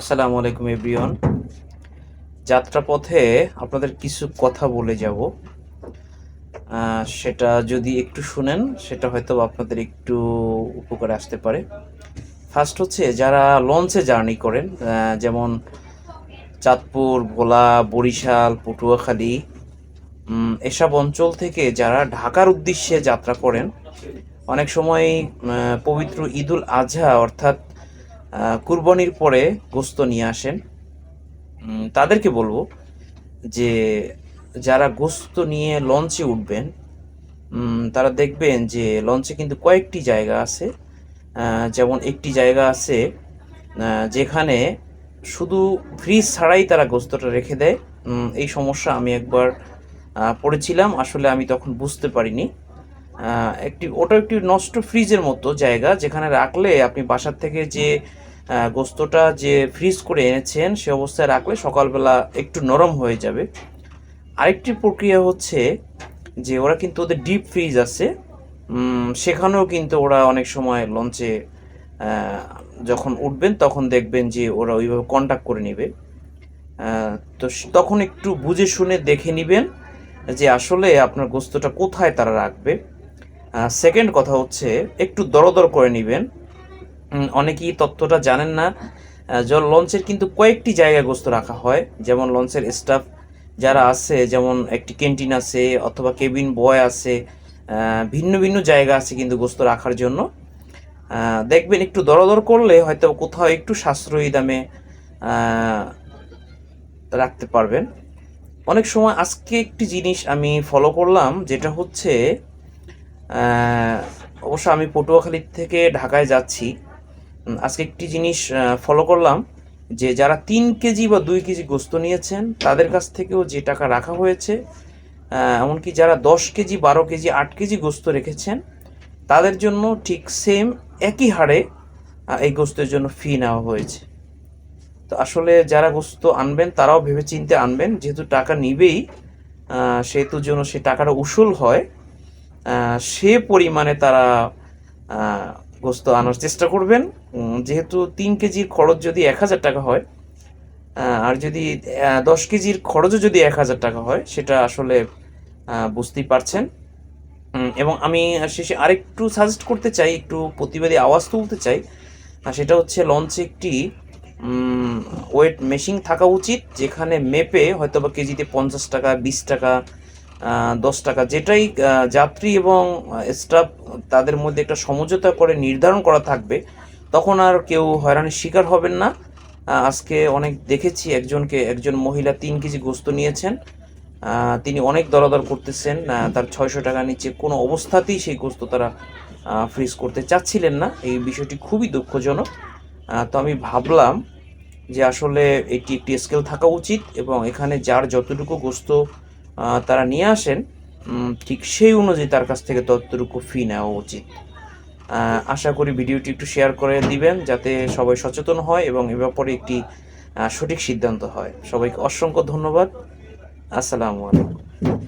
আসসালামু আলাইকুম, এভরিওয়ান। যাত্রাপথে আপনাদের কিছু কথা বলে যাব। সেটা যদি একটু শুনেন, সেটা হয়তো আপনাদের একটু উপকারে আসতে পারে। ফার্স্ট হচ্ছে, যারা লঞ্চে জার্নি করেন যেমন চাঁদপুর, ভোলা, বরিশাল, পটুয়াখালী এসব অঞ্চল থেকে যারা ঢাকার উদ্দেশ্যে যাত্রা করেন, অনেক সময় পবিত্র ঈদুল আজহা অর্থাৎ কুরবানির পরে গোস্ত নিয়ে আসেন। তাদেরকে বলব যে যারা গোস্ত নিয়ে লঞ্চে উঠবেন তারা দেখবেন যে লঞ্চে কিন্তু কয়েকটি জায়গা আছে। যেমন একটি জায়গা আছে যেখানে শুধু ফ্রিজ ছাড়াই তারা গোস্তটা রেখে দেয়। এই সমস্যা আমি একবার পড়েছিলাম, আসলে আমি তখন বুঝতে পারিনি। একটি ওটা একটি নষ্ট ফ্রিজের মতো জায়গা যেখানে রাখলে আপনি বাসার থেকে যে গোস্তটা যে ফ্রিজ করে এনেছেন সে অবস্থায় রাখলে সকালবেলা একটু নরম হয়ে যাবে। আরেকটি প্রক্রিয়া হচ্ছে যে ওরা কিন্তু ওদের ডিপ ফ্রিজ আছে। সেখানেও কিন্তু ওরা অনেক সময় লঞ্চে যখন উঠবেন তখন দেখবেন যে ওরা ওইভাবে কন্ট্যাক্ট করে নেবে। তো তখন একটু বুঝে শুনে দেখে নেবেন যে আসলে আপনার গোস্তটা কোথায় তারা রাখবে। সেকেন্ড কথা হচ্ছে, একটু দরদর করে নেবেন। অনেকেই তথ্যটা জানেন না। যে লঞ্চের কিন্তু কয়েকটি জায়গায় গোস্ত রাখা হয়। যেমন লঞ্চের স্টাফ যারা আছে, যেমন একটি ক্যান্টিন আছে অথবা কেবিন বয় আছে ভিন্ন ভিন্ন জায়গা আছে কিন্তু গোস্ত রাখার জন্য। দেখবেন একটু দরদর করলে হয়তো কোথাও একটু সাশ্রয়ী দামে রাখতে পারবেন। অনেক সময় আজকে একটি জিনিস আমি ফলো করলাম, যেটা হচ্ছে অবশ্য আমি পটুয়াখালী থেকে ঢাকায় যাচ্ছি। আজকে একটি জিনিস ফলো করলাম যে যারা তিন কেজি বা দুই কেজি গোস্ত নিয়েছেন, তাদের কাছ থেকেও যে টাকা রাখা হয়েছে এমনকি যারা দশ কেজি, বারো কেজি, আট কেজি গোস্ত রেখেছেন, তাদের জন্য ঠিক সেম একই হারে এই গোস্তের জন্য ফি নেওয়া হয়েছে। তো আসলে যারা গোস্ত আনবেন, তারাও ভেবে চিন্তে আনবেন, যেহেতু টাকা নিবেই সেহেতু জন্য সে টাকাটা উসুল হয়। সে পরিমাণে তারা গোস্ত আনার চেষ্টা করবেন। যেহেতু তিন কেজির খরচ যদি এক হাজার টাকা হয় আর যদি দশ কেজির খরচও যদি এক হাজার টাকা হয়, সেটা আসলে বুঝতেই পারছেন। এবং আমি শেষে আরেকটু সাজেস্ট করতে চাই, একটু প্রতিবাদী আওয়াজ তুলতে চাই। সেটা হচ্ছে লঞ্চে একটি ওয়েট মেশিন থাকা উচিত, যেখানে মেপে হয়তো বা কেজিতে পঞ্চাশ টাকা, বিশ টাকা দশ টাকা। যেটাই যাত্রী এবং স্টাফ তাদের মধ্যে একটা সমঝোতা করে নির্ধারণ করা থাকবে, তখন আর কেউ হয়রানির শিকার হবেন না। আজকে অনেক দেখেছি একজনকে, একজন মহিলা তিন কেজি গোস্ত নিয়েছেন। তিনি অনেক দরাদর করতেছেন তার ছয়শো টাকা নিচে কোনো অবস্থাতেই সেই গোস্ত তারা ফ্রিজ করতে চাচ্ছিলেন না। এই বিষয়টি খুবই দুঃখজনক। তো আমি ভাবলাম যে আসলে এটি একটি স্কেল থাকা উচিত এবং এখানে যার যতটুকু গোস্ত তারা নিয়ে আসেন ঠিক সেই অনুযায়ী তার কাছ থেকে ততটুকু ফি নেওয়া উচিত। আশা করি ভিডিওটি একটু শেয়ার করে দিবেন, যাতে সবাই সচেতন হয় এবং এ ব্যাপারে একটি সঠিক সিদ্ধান্ত হয়। সবাইকে অসংখ্য ধন্যবাদ। আসসালামু আলাইকুম।